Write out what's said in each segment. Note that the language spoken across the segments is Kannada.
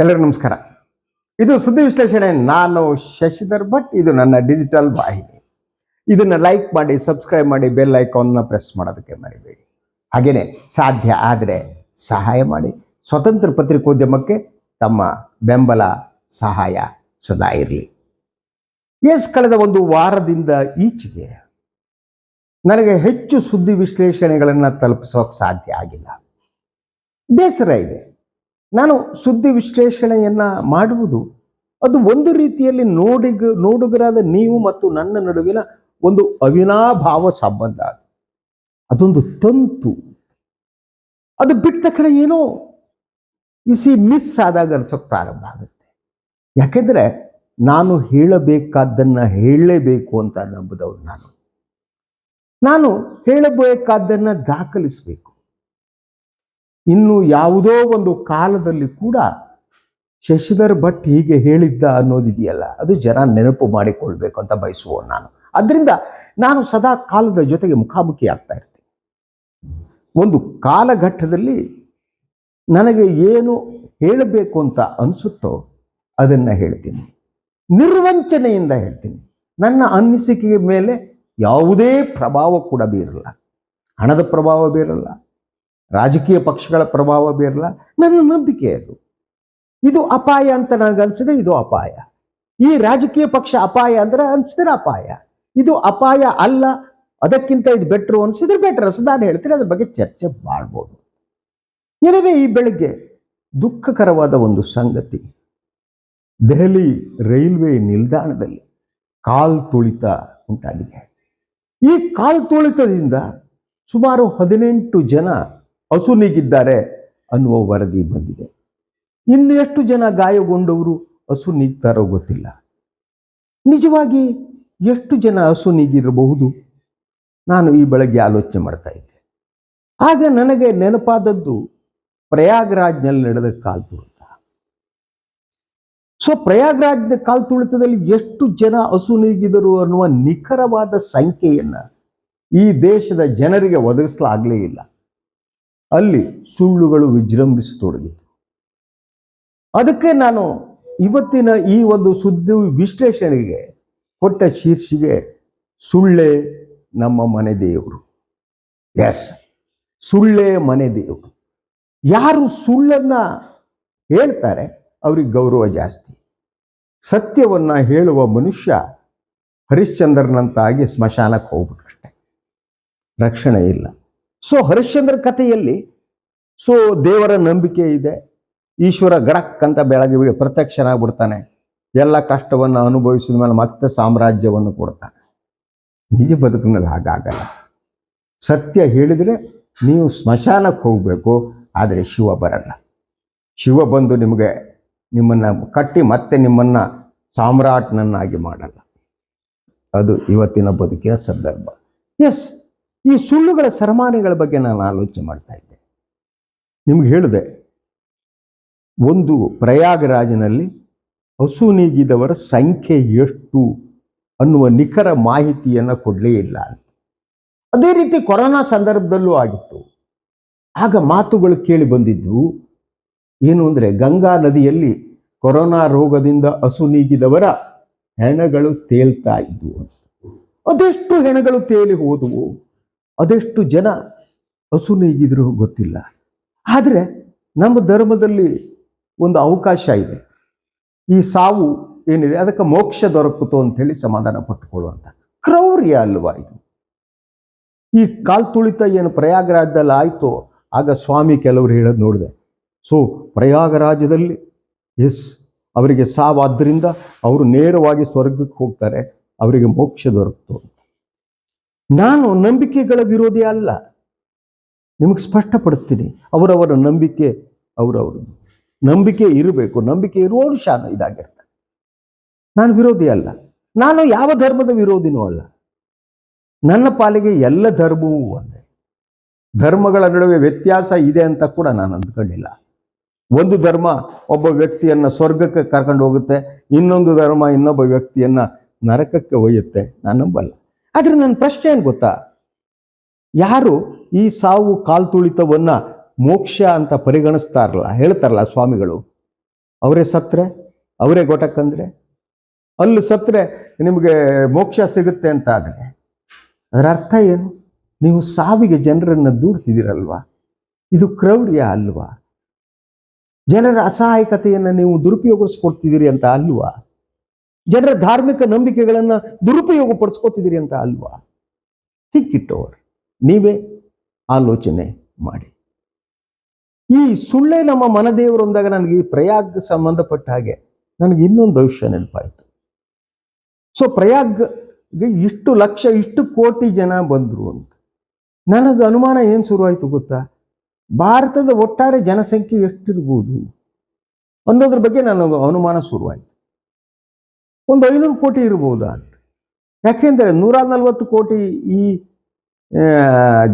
ಎಲ್ಲರಿಗೂ ನಮಸ್ಕಾರ. ಇದು ಸುದ್ದಿ ವಿಶ್ಲೇಷಣೆ. ನಾನು ಶಶಿಧರ್ ಭಟ್. ಇದು ನನ್ನ ಡಿಜಿಟಲ್ ವಾಹಿನಿ. ಇದನ್ನ ಲೈಕ್ ಮಾಡಿ, ಸಬ್ಸ್ಕ್ರೈಬ್ ಮಾಡಿ, ಬೆಲ್ ಐಕಾನ್ನ ಪ್ರೆಸ್ ಮಾಡೋದಕ್ಕೆ ಮರಿಬೇಡಿ. ಹಾಗೆಯೇ ಸಾಧ್ಯ ಆದರೆ ಸಹಾಯ ಮಾಡಿ. ಸ್ವತಂತ್ರ ಪತ್ರಿಕೋದ್ಯಮಕ್ಕೆ ತಮ್ಮ ಬೆಂಬಲ, ಸಹಾಯ ಸದಾ ಇರಲಿ. ಎಸ್, ಕಳೆದ ಒಂದು ವಾರದಿಂದ ಈಚೆಗೆ ನನಗೆ ಹೆಚ್ಚು ಸುದ್ದಿ ವಿಶ್ಲೇಷಣೆಗಳನ್ನು ತಲುಪಿಸೋಕೆ ಸಾಧ್ಯ ಆಗಿಲ್ಲ. ಬೇಸರ ಇದೆ. ನಾನು ಸುದ್ದಿ ವಿಶ್ಲೇಷಣೆಯನ್ನ ಮಾಡುವುದು. ಅದು ಒಂದು ರೀತಿಯಲ್ಲಿ ನೋಡಿಗ, ನೋಡುಗರಾದ ನೀವು ಮತ್ತು ನನ್ನ ನಡುವಿನ ಒಂದು ಅವಿನಾಭಾವ ಸಂಬಂಧ ಅದು. ಅದೊಂದು ತಂತು. ಅದು ಬಿಟ್ಟ ತಕ್ಷಣ ಏನೋ ಇಸಿ ಮಿಸ್ ಆದಾಗ ಅನ್ಸೋಕ್ ಪ್ರಾರಂಭ ಆಗುತ್ತೆ. ಯಾಕೆಂದ್ರೆ ನಾನು ಹೇಳಬೇಕಾದ್ದನ್ನ ಹೇಳಲೇಬೇಕು ಅಂತ ನಂಬುದವ್ರು ನಾನು. ನಾನು ಹೇಳಬೇಕಾದ್ದನ್ನ ದಾಖಲಿಸಬೇಕು. ಇನ್ನು ಯಾವುದೋ ಒಂದು ಕಾಲದಲ್ಲಿ ಕೂಡ ಶಶಿಧರ್ ಭಟ್ ಹೀಗೆ ಹೇಳಿದ್ದ ಅನ್ನೋದಿದೆಯಲ್ಲ, ಅದು ಜನ ನೆನಪು ಮಾಡಿಕೊಳ್ಬೇಕು ಅಂತ ಬಯಸುವ ನಾನು. ಅದರಿಂದ ನಾನು ಸದಾ ಕಾಲದ ಜೊತೆಗೆ ಮುಖಾಮುಖಿ ಆಗ್ತಾ ಇರ್ತೀನಿ. ಒಂದು ಕಾಲಘಟ್ಟದಲ್ಲಿ ನನಗೆ ಏನು ಹೇಳಬೇಕು ಅಂತ ಅನಿಸುತ್ತೋ ಅದನ್ನು ಹೇಳ್ತೀನಿ. ನಿರ್ವಂಚನೆಯಿಂದ ಹೇಳ್ತೀನಿ. ನನ್ನ ಅನಿಸಿಕೆಯ ಮೇಲೆ ಯಾವುದೇ ಪ್ರಭಾವ ಕೂಡ ಬೀರಲ್ಲ. ಹಣದ ಪ್ರಭಾವ ಬೀರಲ್ಲ. ರಾಜಕೀಯ ಪಕ್ಷಗಳ ಪ್ರಭಾವ ಬೀರಲ್ಲ ನನ್ನ ನಂಬಿಕೆ ಅದು ಇದು ಅಪಾಯ ಅಂತ ನನಗೆ ಅನ್ಸಿದ್ರೆ ಇದು ಅಪಾಯ ಈ ರಾಜಕೀಯ ಪಕ್ಷ ಅಪಾಯ ಅಂದ್ರೆ ಅನ್ಸಿದ್ರೆ ಅಪಾಯ ಇದು ಅಪಾಯ ಅಲ್ಲ ಅದಕ್ಕಿಂತ ಇದು ಬೆಟ್ರು ಅನ್ಸಿದ್ರೆ ಬೆಟ್ರ್ ನಾನು ಹೇಳ್ತೀನಿ ಅದ್ರ ಬಗ್ಗೆ ಚರ್ಚೆ ಮಾಡ್ಬೋದು எனவே ಈ ಬೆಳಗ್ಗೆ ದುಃಖಕರವಾದ ಒಂದು ಸಂಗತಿ ದೆಹಲಿ ರೈಲ್ವೆ ನಿಲ್ದಾಣದಲ್ಲಿ ಕಾಲ್ ತುಳಿತ ಉಂಟಾಗಿದೆ ಈ ಕಾಲ್ ತುಳಿತದಿಂದ ಸುಮಾರು ಹದಿನೆಂಟು ಜನ ಅಸುನೀಗಿದ್ದಾರೆ ಅನ್ನುವ ವರದಿ ಬಂದಿದೆ. ಇನ್ನು ಎಷ್ಟು ಜನ ಗಾಯಗೊಂಡವರು ಹಸು ನೀಗ್ತಾರೋ ಗೊತ್ತಿಲ್ಲ. ನಿಜವಾಗಿ ಎಷ್ಟು ಜನ ಹಸು ನೀಗಿರಬಹುದು? ನಾನು ಈ ಬೆಳಗ್ಗೆ ಆಲೋಚನೆ ಮಾಡ್ತಾ ಇದ್ದೆ. ಆಗ ನನಗೆ ನೆನಪಾದದ್ದು ಪ್ರಯಾಗ್ರಾಜ್ನಲ್ಲಿ ನಡೆದ ಕಾಲ್ ತುಳಿತ. ಸೊ ಪ್ರಯಾಗ್ರಾಜ್ನ ಕಾಲ್ ತುಳಿತದಲ್ಲಿ ಎಷ್ಟು ಜನ ಹಸು ನೀಗಿದರು ಅನ್ನುವ ನಿಖರವಾದ ಸಂಖ್ಯೆಯನ್ನ ಈ ದೇಶದ ಜನರಿಗೆ ಒದಗಿಸಲಾಗಲೇ ಇಲ್ಲ. ಅಲ್ಲಿ ಸುಳ್ಳುಗಳು ವಿಜೃಂಭಿಸತೊಡಗಿತು. ಅದಕ್ಕೆ ನಾನು ಇವತ್ತಿನ ಈ ಒಂದು ಸುದ್ದಿ ವಿಶ್ಲೇಷಣೆಗೆ ಕೊಟ್ಟ ಶೀರ್ಷಿಗೆ ಸುಳ್ಳೆ ನಮ್ಮ ಮನೆ ದೇವರು. ಎಸ್ ಸುಳ್ಳೆ ಮನೆ ದೇವರು. ಯಾರು ಸುಳ್ಳನ್ನ ಹೇಳ್ತಾರೆ ಅವ್ರಿಗೆ ಗೌರವ ಜಾಸ್ತಿ. ಸತ್ಯವನ್ನ ಹೇಳುವ ಮನುಷ್ಯ ಹರಿಶ್ಚಂದ್ರನಂತಾಗಿ ಸ್ಮಶಾನಕ್ಕೆ ಹೋಗ್ಬಿಟ್ರಷ್ಟೆ ರಕ್ಷಣೆ ಇಲ್ಲ. ಸೊ ಹರಿಶ್ಚಂದ್ರ ಕಥೆಯಲ್ಲಿ ಸೊ ದೇವರ ನಂಬಿಕೆ ಇದೆ. ಈಶ್ವರ ಗಡಕ್ ಅಂತ ಬೆಳಗ್ಗೆ ಪ್ರತ್ಯಕ್ಷನಾಗ್ಬಿಡ್ತಾನೆ. ಎಲ್ಲ ಕಷ್ಟವನ್ನು ಅನುಭವಿಸಿದ ಮೇಲೆ ಮತ್ತೆ ಸಾಮ್ರಾಜ್ಯವನ್ನು ಕೊಡ್ತಾನೆ. ನಿಜ ಬದುಕಿನಲ್ಲಿ ಹಾಗಾಗಲ್ಲ. ಸತ್ಯ ಹೇಳಿದರೆ ನೀವು ಸ್ಮಶಾನಕ್ಕೆ ಹೋಗಬೇಕು, ಆದರೆ ಶಿವ ಬರಲ್ಲ. ಶಿವ ಬಂದು ನಿಮಗೆ ನಿಮ್ಮನ್ನು ಕಟ್ಟಿ ಮತ್ತೆ ನಿಮ್ಮನ್ನು ಸಾಮ್ರಾಟ್ನನ್ನಾಗಿ ಮಾಡಲ್ಲ. ಅದು ಇವತ್ತಿನ ಬದುಕಿನ ಸಂದರ್ಭ. ಎಸ್ ಈ ಸುಳ್ಳುಗಳ ಸರಮಾನೆಗಳ ಬಗ್ಗೆ ನಾನು ಆಲೋಚನೆ ಮಾಡ್ತಾ ಇದ್ದೆ. ನಿಮ್ಗೆ ಹೇಳಿದೆ, ಒಂದು ಪ್ರಯಾಗರಾಜನಲ್ಲಿ ಹಸು ನೀಗಿದವರ ಸಂಖ್ಯೆ ಎಷ್ಟು ಅನ್ನುವ ನಿಖರ ಮಾಹಿತಿಯನ್ನು ಕೊಡಲೇ ಇಲ್ಲ ಅಂತ. ಅದೇ ರೀತಿ ಕೊರೋನಾ ಸಂದರ್ಭದಲ್ಲೂ ಆಗಿತ್ತು. ಆಗ ಮಾತುಗಳು ಕೇಳಿ ಬಂದಿದ್ವು, ಏನು ಅಂದರೆ ಗಂಗಾ ನದಿಯಲ್ಲಿ ಕೊರೋನಾ ರೋಗದಿಂದ ಹಸು ನೀಗಿದವರ ಹೆಣಗಳು ತೇಲ್ತಾ ಇದ್ವು ಅದೆಷ್ಟು ಹೆಣಗಳು ತೇಲಿ ಹೋದವು? ಅದೆಷ್ಟು ಜನ ಹಸು ನೀಗಿದ್ರು ಗೊತ್ತಿಲ್ಲ. ಆದರೆ ನಮ್ಮ ಧರ್ಮದಲ್ಲಿ ಒಂದು ಅವಕಾಶ ಇದೆ. ಈ ಸಾವು ಏನಿದೆ, ಅದಕ್ಕೆ ಮೋಕ್ಷ ದೊರಕುತ್ತೋ ಅಂತೇಳಿ ಸಮಾಧಾನ ಪಟ್ಟುಕೊಳ್ಳುವಂಥ ಕ್ರೌರ್ಯ ಅಲ್ವಾ ಇದು? ಈ ಕಾಲ್ ತುಳಿತ ಏನು ಪ್ರಯಾಗರಾಜದಲ್ಲಿ ಆಯಿತು, ಆಗ ಸ್ವಾಮಿ ಕೆಲವರು ಹೇಳೋದು ನೋಡಿದೆ. ಸೊ ಪ್ರಯಾಗರಾಜದಲ್ಲಿ ಎಸ್, ಅವರಿಗೆ ಸಾವಾದ್ದರಿಂದ ಅವರು ನೇರವಾಗಿ ಸ್ವರ್ಗಕ್ಕೆ ಹೋಗ್ತಾರೆ, ಅವರಿಗೆ ಮೋಕ್ಷ ದೊರಕ್ತು ನಾನು ನಂಬಿಕೆಗಳ ವಿರೋಧಿ ಅಲ್ಲ. ನಿಮಗೆ ಸ್ಪಷ್ಟಪಡಿಸ್ತೀನಿ, ಅವರವರ ನಂಬಿಕೆ ಅವರವರು ನಂಬಿಕೆ ಇರಬೇಕು, ನಂಬಿಕೆ ಇರುವವರು ಶಾನ ಇದಾಗಿರ್ತಾರೆ. ನಾನು ವಿರೋಧಿ ಅಲ್ಲ. ನಾನು ಯಾವ ಧರ್ಮದ ವಿರೋಧಿನೂ ಅಲ್ಲ. ನನ್ನ ಪಾಲಿಗೆ ಎಲ್ಲ ಧರ್ಮವೂ ಒಂದೇ. ಧರ್ಮಗಳ ನಡುವೆ ವ್ಯತ್ಯಾಸ ಇದೆ ಅಂತ ಕೂಡ ನಾನು ಅಂದ್ಕೊಂಡಿಲ್ಲ. ಒಂದು ಧರ್ಮ ಒಬ್ಬ ವ್ಯಕ್ತಿಯನ್ನ ಸ್ವರ್ಗಕ್ಕೆ ಕರ್ಕೊಂಡು ಹೋಗುತ್ತೆ, ಇನ್ನೊಂದು ಧರ್ಮ ಇನ್ನೊಬ್ಬ ವ್ಯಕ್ತಿಯನ್ನ ನರಕಕ್ಕೆ ಒಯ್ಯುತ್ತೆ. ನಾನು ನಂಬಲ್ಲ. ಆದ್ರೆ ನನ್ನ ಪ್ರಶ್ನೆ ಏನು ಗೊತ್ತಾ? ಯಾರು ಈ ಸಾವು ಕಾಲ್ತುಳಿತವನ್ನ ಮೋಕ್ಷ ಅಂತ ಪರಿಗಣಿಸ್ತಾರಲ್ಲ, ಹೇಳ್ತಾರಲ್ಲ ಸ್ವಾಮಿಗಳು, ಅವರೇ ಸತ್ರೆ, ಅವರೇ ಗೊಟಕ್ಕಂದ್ರೆ ಅಲ್ಲಿ ಸತ್ರೆ ನಿಮಗೆ ಮೋಕ್ಷ ಸಿಗುತ್ತೆ ಅಂತ ಆದರೆ, ಅದರ ಅರ್ಥ ಏನು? ನೀವು ಸಾವಿಗೆ ಜನರನ್ನು ದೂಡ್ತಿದ್ದೀರಲ್ವಾ ಇದು ಕ್ರೌರ್ಯ ಅಲ್ವಾ? ಜನರ ಅಸಹಾಯಕತೆಯನ್ನು ನೀವು ದುರುಪಯೋಗಿಸ್ಕೊಡ್ತಿದ್ದೀರಿ ಅಂತ ಅಲ್ವಾ? ಜನರ ಧಾರ್ಮಿಕ ನಂಬಿಕೆಗಳನ್ನು ದುರುಪಯೋಗ ಪಡಿಸ್ಕೋತಿದ್ದೀರಿ ಅಂತ ಅಲ್ವಾ? ಸಿಕ್ಕಿಟ್ಟವರು, ನೀವೇ ಆಲೋಚನೆ ಮಾಡಿ. ಈ ಸುಳ್ಳೇ ನಮ್ಮ ಮನದೇವರು ಅಂದಾಗ ನನಗೆ ಈ ಪ್ರಯಾಗ್ ಸಂಬಂಧಪಟ್ಟ ಹಾಗೆ ನನಗೆ ಇನ್ನೊಂದು ಭವಿಷ್ಯ ನೆನಪಾಯಿತು. ಸೊ, ಪ್ರಯಾಗ್ಗೆ ಇಷ್ಟು ಲಕ್ಷ, ಇಷ್ಟು ಕೋಟಿ ಜನ ಬಂದರು ಅಂತ. ನನಗೆ ಅನುಮಾನ ಏನು ಶುರುವಾಯಿತು ಗೊತ್ತಾ? ಭಾರತದ ಒಟ್ಟಾರೆ ಜನಸಂಖ್ಯೆ ಎಷ್ಟಿರ್ಬೋದು ಅನ್ನೋದ್ರ ಬಗ್ಗೆ ನನಗೆ ಅನುಮಾನ ಶುರುವಾಯಿತು. ಒಂದು ಐನೂರು ಕೋಟಿ ಇರಬಹುದು ಅಂತ ಯಾಕೆಂದರೆ ನೂರ ನಲವತ್ತು ಕೋಟಿ ಈ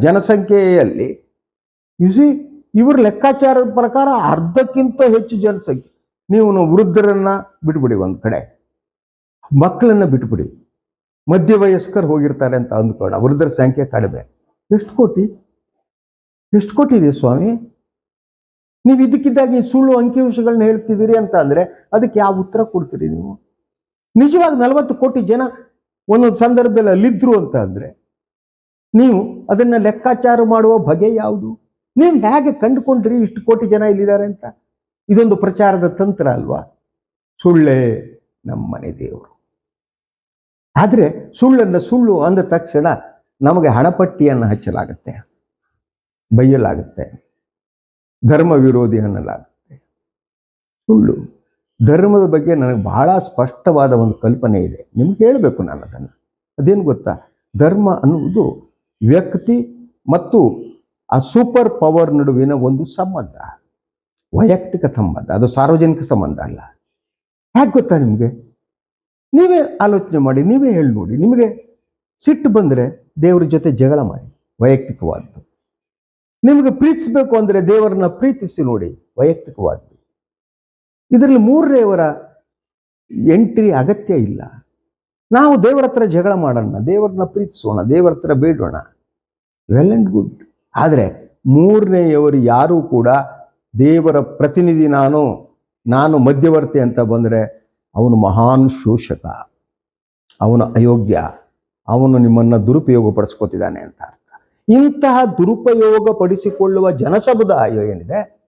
ಜನಸಂಖ್ಯೆಯಲ್ಲಿ ಯುಸಿ ಇವ್ರ ಲೆಕ್ಕಾಚಾರದ ಪ್ರಕಾರ ಅರ್ಧಕ್ಕಿಂತ ಹೆಚ್ಚು ಜನಸಂಖ್ಯೆ. ನೀವು ವೃದ್ಧರನ್ನ ಬಿಟ್ಬಿಡಿ ಒಂದು ಕಡೆ. ಮಕ್ಕಳನ್ನ ಬಿಟ್ಬಿಡಿ. ಮಧ್ಯವಯಸ್ಕರು ಹೋಗಿರ್ತಾರೆ ಅಂತ ಅಂದ್ಕೊಳ್ಳೋಣ. ವೃದ್ಧರ ಸಂಖ್ಯೆ ಕಡಿಮೆ. ಎಷ್ಟು ಕೋಟಿ? ಎಷ್ಟು ಕೋಟಿ ಇದೆ ಸ್ವಾಮಿ? ನೀವು ಇದಕ್ಕಿದ್ದಾಗಿ ಸುಳ್ಳು ಅಂಕಿಅಂಶಗಳನ್ನ ಹೇಳ್ತಿದ್ದೀರಿ ಅಂತ ಅಂದರೆ ಅದಕ್ಕೆ ಯಾವ ಉತ್ತರ ಕೊಡ್ತೀರಿ ನೀವು? ನಿಜವಾಗಿ ನಲವತ್ತು ಕೋಟಿ ಜನ ಒಂದೊಂದು ಸಂದರ್ಭದಲ್ಲಿ ಅಲ್ಲಿದ್ರು ಅಂತ ಅಂದ್ರೆ ನೀವು ಅದನ್ನ ಲೆಕ್ಕಾಚಾರ ಮಾಡುವ ಬಗೆ ಯಾವುದು? ನೀವು ಹೇಗೆ ಕಂಡುಕೊಂಡ್ರಿ ಇಷ್ಟು ಕೋಟಿ ಜನ ಇಲ್ಲಿದ್ದಾರೆ ಅಂತ? ಇದೊಂದು ಪ್ರಚಾರದ ತಂತ್ರ ಅಲ್ವಾ? ಸುಳ್ಳೇ ನಮ್ಮನೆ ದೇವರು. ಆದರೆ ಸುಳ್ಳನ್ನು ಸುಳ್ಳು ಅಂದ ತಕ್ಷಣ ನಮಗೆ ಹಣಪಟ್ಟಿಯನ್ನು ಹಚ್ಚಲಾಗುತ್ತೆ, ಬೈಯಲಾಗುತ್ತೆ, ಧರ್ಮ ವಿರೋಧಿ ಅನ್ನಲಾಗುತ್ತೆ. ಸುಳ್ಳು. ಧರ್ಮದ ಬಗ್ಗೆ ನನಗೆ ಬಹಳ ಸ್ಪಷ್ಟವಾದ ಒಂದು ಕಲ್ಪನೆ ಇದೆ. ನಿಮ್ಗೆ ಹೇಳಬೇಕು ನಾನು ಅದನ್ನು. ಅದೇನು ಗೊತ್ತಾ? ಧರ್ಮ ಅನ್ನುವುದು ವ್ಯಕ್ತಿ ಮತ್ತು ಆ ಸೂಪರ್ ಪವರ್ ನಡುವಿನ ಒಂದು ಸಂಬಂಧ. ವೈಯಕ್ತಿಕ ಸಂಬಂಧ. ಅದು ಸಾರ್ವಜನಿಕ ಸಂಬಂಧ ಅಲ್ಲ. ಯಾಕೆ ಗೊತ್ತಾ ನಿಮಗೆ? ನೀವೇ ಆಲೋಚನೆ ಮಾಡಿ, ನೀವೇ ಹೇಳಿ ನೋಡಿ. ನಿಮಗೆ ಸಿಟ್ಟು ಬಂದರೆ ದೇವರ ಜೊತೆ ಜಗಳ ಮಾಡಿ, ವೈಯಕ್ತಿಕವಾದ್ದು. ನಿಮಗೆ ಪ್ರೀತಿಸಬೇಕು ಅಂದರೆ ದೇವರನ್ನ ಪ್ರೀತಿಸಿ ನೋಡಿ, ವೈಯಕ್ತಿಕವಾದ್ದು. ಇದರಲ್ಲಿ ಮೂರನೇವರ ಎಂಟ್ರಿ ಅಗತ್ಯ ಇಲ್ಲ. ನಾವು ದೇವರ ಹತ್ರ ಜಗಳ ಮಾಡೋಣ, ದೇವರನ್ನ ಪ್ರೀತಿಸೋಣ, ದೇವರ ಹತ್ರ ಬೇಡೋಣ. ವೆಲ್ ಆ್ಯಂಡ್ ಗುಡ್ ಆದರೆ ಮೂರನೆಯವರು ಯಾರೂ ಕೂಡ ದೇವರ ಪ್ರತಿನಿಧಿ ನಾನು ನಾನು ಮಧ್ಯವರ್ತಿ ಅಂತ ಬಂದರೆ ಅವನು ಮಹಾನ್ ಶೋಷಕ. ಅವನು ಅಯೋಗ್ಯ. ಅವನು ನಿಮ್ಮನ್ನು ದುರುಪಯೋಗ ಪಡಿಸ್ಕೋತಿದ್ದಾನೆ ಅಂತ ಅರ್ಥ. ಇಂತಹ ದುರುಪಯೋಗ ಪಡಿಸಿಕೊಳ್ಳುವ ಜನಸಮುದಾಯ ಏನಿದೆ?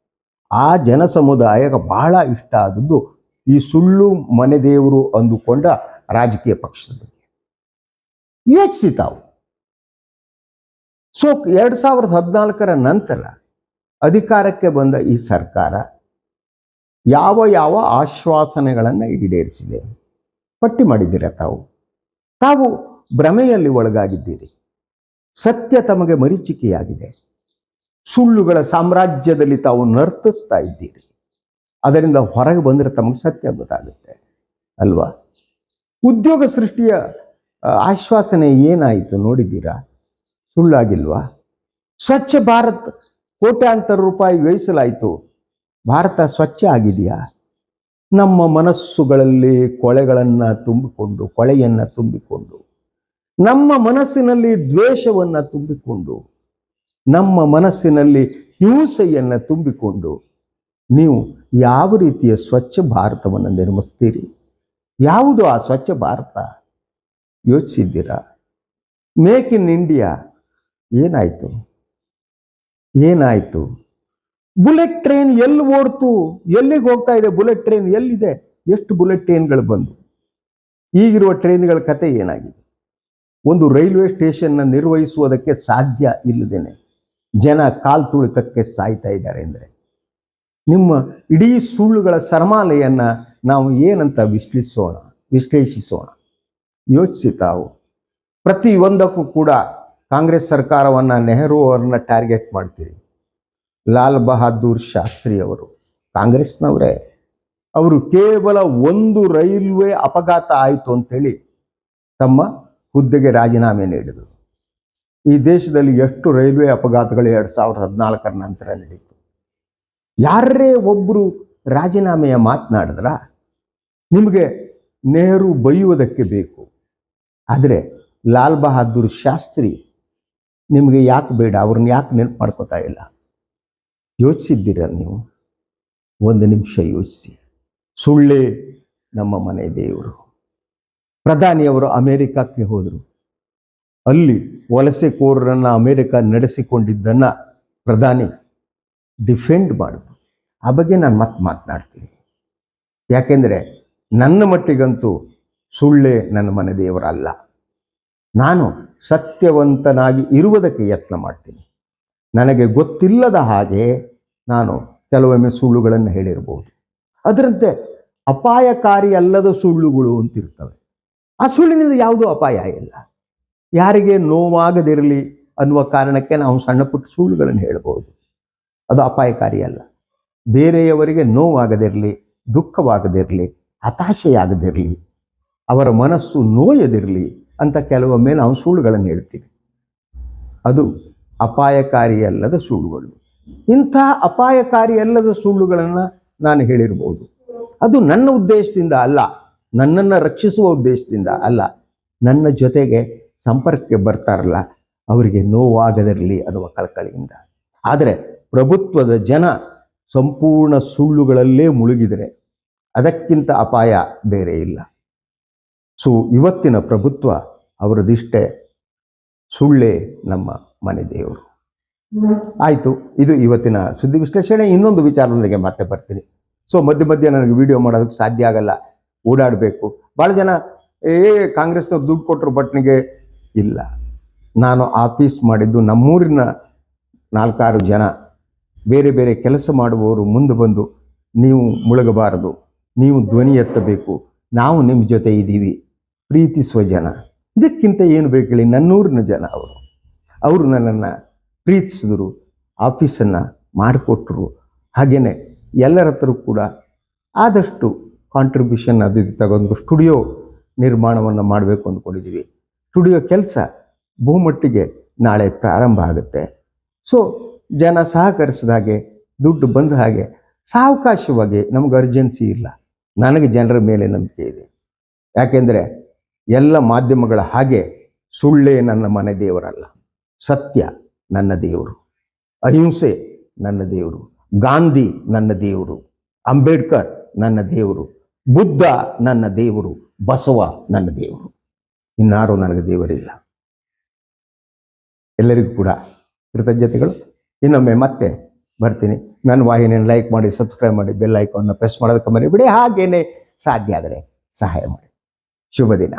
ಆ ಜನ ಸಮುದಾಯಕ್ಕೆ ಬಹಳ ಇಷ್ಟ ಆದದ್ದು ಈ ಸುಳ್ಳು ಮನೆ ದೇವರು ಅಂದುಕೊಂಡ ರಾಜಕೀಯ ಪಕ್ಷದ ಬಗ್ಗೆ. ಯೋಚಿಸಿ ತಾವು. ಸೊ, ಎರಡು ಸಾವಿರದ ಹದಿನಾಲ್ಕರ ನಂತರ ಅಧಿಕಾರಕ್ಕೆ ಬಂದ ಈ ಸರ್ಕಾರ ಯಾವ ಯಾವ ಆಶ್ವಾಸನೆಗಳನ್ನು ಈಡೇರಿಸಿದೆ? ಪಟ್ಟಿ ಮಾಡಿದ್ದೀರ ತಾವು? ತಾವು ಭ್ರಮೆಯಲ್ಲಿ ಒಳಗಾಗಿದ್ದೀರಿ. ಸತ್ಯ ತಮಗೆ ಮರೀಚಿಕೆಯಾಗಿದೆ. ಸುಳ್ಳುಗಳ ಸಾಮ್ರಾಜ್ಯದಲ್ಲಿ ತಾವು ನರ್ತಿಸ್ತಾ ಇದ್ದೀರಿ. ಅದರಿಂದ ಹೊರಗೆ ಬಂದರೆ ತಮಗೆ ಸತ್ಯ ಗೊತ್ತಾಗುತ್ತೆ, ಅಲ್ವಾ? ಉದ್ಯೋಗ ಸೃಷ್ಟಿಯ ಆಶ್ವಾಸನೆ ಏನಾಯಿತು ನೋಡಿದ್ದೀರಾ? ಸುಳ್ಳಾಗಿಲ್ವಾ? ಸ್ವಚ್ಛ ಭಾರತ್ ಕೋಟ್ಯಾಂತರ ರೂಪಾಯಿ ವ್ಯಯಿಸಲಾಯಿತು. ಭಾರತ ಸ್ವಚ್ಛ ಆಗಿದೆಯಾ? ನಮ್ಮ ಮನಸ್ಸುಗಳಲ್ಲಿ ಕೊಳೆಗಳನ್ನು ತುಂಬಿಕೊಂಡು, ಕೊಳೆಯನ್ನು ತುಂಬಿಕೊಂಡು, ನಮ್ಮ ಮನಸ್ಸಿನಲ್ಲಿ ದ್ವೇಷವನ್ನು ತುಂಬಿಕೊಂಡು ನಮ್ಮ ಮನಸ್ಸಿನಲ್ಲಿ ಹಿಂಸೆಯನ್ನು ತುಂಬಿಕೊಂಡು ನೀವು ಯಾವ ರೀತಿಯ ಸ್ವಚ್ಛ ಭಾರತವನ್ನು ನಿರ್ಮಿಸ್ತೀರಿ? ಯಾವುದು ಆ ಸ್ವಚ್ಛ ಭಾರತ? ಯೋಚಿಸಿದ್ದೀರಾ? ಮೇಕ್ ಇನ್ ಇಂಡಿಯಾ ಏನಾಯಿತು? ಏನಾಯಿತು? ಬುಲೆಟ್ ಟ್ರೈನ್ ಎಲ್ಲಿ ಓಡ್ತು? ಎಲ್ಲಿಗೆ ಹೋಗ್ತಾ ಇದೆ ಬುಲೆಟ್ ಟ್ರೈನ್ ಎಲ್ಲಿದೆ? ಎಷ್ಟು ಬುಲೆಟ್ ಟ್ರೈನ್ಗಳು ಬಂದು? ಈಗಿರುವ ಟ್ರೈನ್ಗಳ ಕತೆ ಏನಾಗಿದೆ? ಒಂದು ರೈಲ್ವೆ ಸ್ಟೇಷನ್ನ ನಿರ್ವಹಿಸುವುದಕ್ಕೆ ಸಾಧ್ಯ ಇಲ್ಲದೇನೆ. ಜನ ಕಾಲ್ ತುಳಿತಕ್ಕೆ ಸಾಯ್ತಾ ಇದ್ದಾರೆ ಅಂದರೆ ನಿಮ್ಮ ಇಡೀ ಸುಳ್ಳುಗಳ ಸರಮಾಲೆಯನ್ನು ನಾವು ಏನಂತ ವಿಶ್ಲೇಷಿಸೋಣ ವಿಶ್ಲೇಷಿಸೋಣ? ಯೋಚಿಸಿ ತಾವು ಪ್ರತಿಯೊಂದಕ್ಕೂ ಕೂಡ ಕಾಂಗ್ರೆಸ್ ಸರ್ಕಾರವನ್ನು ನೆಹರು ಅವರನ್ನ ಟಾರ್ಗೆಟ್ ಮಾಡ್ತೀರಿ. ಲಾಲ್ ಬಹದ್ದೂರ್ ಶಾಸ್ತ್ರಿ ಅವರು, ಕಾಂಗ್ರೆಸ್ನವರೇ, ಅವರು ಕೇವಲ ಒಂದು ರೈಲ್ವೆ ಅಪಘಾತ ಆಯಿತು ಅಂತೇಳಿ ತಮ್ಮ ಹುದ್ದೆಗೆ ರಾಜೀನಾಮೆ ನೀಡಿದರು. ಈ ದೇಶದಲ್ಲಿ ಎಷ್ಟು ರೈಲ್ವೆ ಅಪಘಾತಗಳು ಎರಡು ಸಾವಿರದ ಹದಿನಾಲ್ಕರ ನಂತರ ನಡೀತು? ಯಾರೇ ಒಬ್ಬರು ರಾಜೀನಾಮೆಯ ಮಾತನಾಡಿದ್ರ? ನಿಮಗೆ ನೆಹರು ಬೈಯುವುದಕ್ಕೆ ಬೇಕು. ಆದರೆ ಲಾಲ್ ಬಹದ್ದೂರ್ ಶಾಸ್ತ್ರಿ ನಿಮಗೆ ಯಾಕೆ ಬೇಡ? ಅವ್ರನ್ನ ಯಾಕೆ ನೆನಪು ಮಾಡ್ಕೋತಾ ಇಲ್ಲ? ಯೋಚಿಸಿದ್ದೀರ ನೀವು? ಒಂದು ನಿಮಿಷ ಯೋಚಿಸಿ. ಸುಳ್ಳೇ ನಮ್ಮ ಮನೆ ದೇವರು. ಪ್ರಧಾನಿಯವರು ಅಮೇರಿಕಕ್ಕೆ ಹೋದರು. ಅಲ್ಲಿ ವಲಸೆ ಕೋರರನ್ನು ಅಮೆರಿಕ ನಡೆಸಿಕೊಂಡಿದ್ದನ್ನು ಪ್ರಧಾನಿ ಡಿಫೆಂಡ್ ಮಾಡಿದ್ರು ಆ ಬಗ್ಗೆ ನಾನು ಮತ್ತೆ ಮಾತನಾಡ್ತೀನಿ. ಯಾಕೆಂದರೆ ನನ್ನ ಮಟ್ಟಿಗಂತೂ ಸುಳ್ಳೇ ನನ್ನ ಮನೆ ದೇವರಲ್ಲ. ನಾನು ಸತ್ಯವಂತನಾಗಿ ಇರುವುದಕ್ಕೆ ಯತ್ನ ಮಾಡ್ತೀನಿ. ನನಗೆ ಗೊತ್ತಿಲ್ಲದ ಹಾಗೆ ನಾನು ಕೆಲವೊಮ್ಮೆ ಸುಳ್ಳುಗಳನ್ನು ಹೇಳಿರಬಹುದು ಅದರಂತೆ ಅಪಾಯಕಾರಿ ಅಲ್ಲದ ಸುಳ್ಳುಗಳು ಅಂತಿರ್ತವೆ. ಆ ಸುಳ್ಳಿನಿಂದ ಯಾವುದೂ ಅಪಾಯ ಇಲ್ಲ. ಯಾರಿಗೆ ನೋವಾಗದಿರಲಿ ಅನ್ನುವ ಕಾರಣಕ್ಕೆ ನಾವು ಸಣ್ಣ ಪುಟ್ಟ ಸುಳ್ಳುಗಳನ್ನು ಹೇಳ್ಬೋದು. ಅದು ಅಪಾಯಕಾರಿ ಅಲ್ಲ. ಬೇರೆಯವರಿಗೆ ನೋವಾಗದಿರಲಿ, ದುಃಖವಾಗದಿರಲಿ, ಹತಾಶೆಯಾಗದಿರಲಿ, ಅವರ ಮನಸ್ಸು ನೋಯದಿರಲಿ ಅಂತ ಕೆಲವೊಮ್ಮೆ ನಾವು ಸುಳ್ಳುಗಳನ್ನು ಹೇಳ್ತೀವಿ. ಅದು ಅಪಾಯಕಾರಿಯಲ್ಲದ ಸುಳ್ಳುಗಳು. ಇಂಥ ಅಪಾಯಕಾರಿಯಲ್ಲದ ಸುಳ್ಳುಗಳನ್ನು ನಾನು ಹೇಳಿರ್ಬೋದು. ಅದು ನನ್ನ ಉದ್ದೇಶದಿಂದ ಅಲ್ಲ. ನನ್ನನ್ನು ರಕ್ಷಿಸುವ ಉದ್ದೇಶದಿಂದ ಅಲ್ಲ. ನನ್ನ ಜೊತೆಗೆ ಸಂಪರ್ಕಕ್ಕೆ ಬರ್ತಾರಲ್ಲ, ಅವರಿಗೆ ನೋವಾಗದಿರಲಿ ಅನ್ನುವ ಕಳಕಳಿಯಿಂದ. ಆದರೆ ಪ್ರಭುತ್ವದ ಜನ ಸಂಪೂರ್ಣ ಸುಳ್ಳುಗಳಲ್ಲೇ ಮುಳುಗಿದರೆ ಅದಕ್ಕಿಂತ ಅಪಾಯ ಬೇರೆ ಇಲ್ಲ. ಸೊ ಇವತ್ತಿನ ಪ್ರಭುತ್ವ ಅವರದಿಷ್ಟೇ ಸುಳ್ಳೇ ನಮ್ಮ ಮನೆ ದೇವರು. ಆಯಿತು, ಇದು ಇವತ್ತಿನ ಸುದ್ದಿ ವಿಶ್ಲೇಷಣೆ. ಇನ್ನೊಂದು ವಿಚಾರದೊಂದಿಗೆ ಮತ್ತೆ ಬರ್ತೀನಿ. ಸೊ ಮಧ್ಯ ಮಧ್ಯೆ ನನಗೆ ವಿಡಿಯೋ ಮಾಡೋದಕ್ಕೆ ಸಾಧ್ಯ ಆಗಲ್ಲ. ಓಡಾಡಬೇಕು. ಭಾಳ ಜನ, ಏ, ಕಾಂಗ್ರೆಸ್ನವ್ರು ದುಡ್ಡು ಕೊಟ್ಟರು ಬಟ್ನಿಗೆ ಇಲ್ಲ. ನಾನು ಆಫೀಸ್ ಮಾಡಿದ್ದು ನಮ್ಮೂರಿನ ನಾಲ್ಕಾರು ಜನ. ಬೇರೆ ಬೇರೆ ಕೆಲಸ ಮಾಡುವವರು ಮುಂದೆ ಬಂದು ನೀವು ಮುಳುಗಬಾರದು. ನೀವು ಧ್ವನಿ ಎತ್ತಬೇಕು. ನಾವು ನಿಮ್ಮ ಜೊತೆ ಇದ್ದೀವಿ. ಪ್ರೀತಿಸುವ ಜನ ಇದಕ್ಕಿಂತ ಏನು ಬೇಕು ಹೇಳಿ ನನ್ನೂರಿನ ಜನ ಅವರು. ಅವರು ನನ್ನನ್ನು ಪ್ರೀತಿಸಿದ್ರು, ಆಫೀಸನ್ನು ಮಾಡಿಕೊಟ್ರು. ಹಾಗೆಯೇ ಎಲ್ಲರ ಹತ್ರ ಕೂಡ ಆದಷ್ಟು ಕಾಂಟ್ರಿಬ್ಯೂಷನ್ ಅದು ಇದು ತಗೊಂಡ್ರು ಸ್ಟುಡಿಯೋ ನಿರ್ಮಾಣವನ್ನು ಮಾಡಬೇಕು ಅಂದ್ಕೊಂಡಿದ್ದೀವಿ ಸ್ಟುಡಿಯೋ ಕೆಲಸ ಬಹುಮಟ್ಟಿಗೆ ನಾಳೆ ಪ್ರಾರಂಭ ಆಗುತ್ತೆ. ಸೊ ಜನ ಸಹಕರಿಸಿದ ಹಾಗೆ, ದುಡ್ಡು ಬಂದ ಹಾಗೆ, ಸಾವಕಾಶವಾಗಿ ನಮ್ಗೆ ಅರ್ಜೆನ್ಸಿ ಇಲ್ಲ. ನನಗೆ ಜನರ ಮೇಲೆ ನಂಬಿಕೆ ಇದೆ. ಯಾಕೆಂದರೆ, ಎಲ್ಲ ಮಾಧ್ಯಮಗಳ ಹಾಗೆ ಸುಳ್ಳೇ ನನ್ನ ಮನೆ ದೇವರಲ್ಲ. ಸತ್ಯ ನನ್ನ ದೇವರು. ಅಹಿಂಸೆ ನನ್ನ ದೇವರು. ಗಾಂಧಿ ನನ್ನ ದೇವರು. ಅಂಬೇಡ್ಕರ್ ನನ್ನ ದೇವರು. ಬುದ್ಧ ನನ್ನ ದೇವರು. ಬಸವ ನನ್ನ ದೇವರು. ಇನ್ನಾರು ನನಗೆ ದೇವರಿಲ್ಲ. ಎಲ್ಲರಿಗೂ ಕೂಡ ಕೃತಜ್ಞತೆಗಳು. ಇನ್ನೊಮ್ಮೆ ಮತ್ತೆ ಬರ್ತೀನಿ. ನನ್ನ ವಾಹಿನಿಯನ್ನು ಲೈಕ್ ಮಾಡಿ ಸಬ್ಸ್ಕ್ರೈಬ್ ಮಾಡಿ ಬೆಲ್ ಐಕಾನ್ನ ಪ್ರೆಸ್ ಮಾಡೋದಕ್ಕೆ ಮರಿಬಿಡಿ. ಹಾಗೇನೆ ಸಾಧ್ಯ ಆದರೆ ಸಹಾಯ ಮಾಡಿ. ಶುಭ ದಿನ.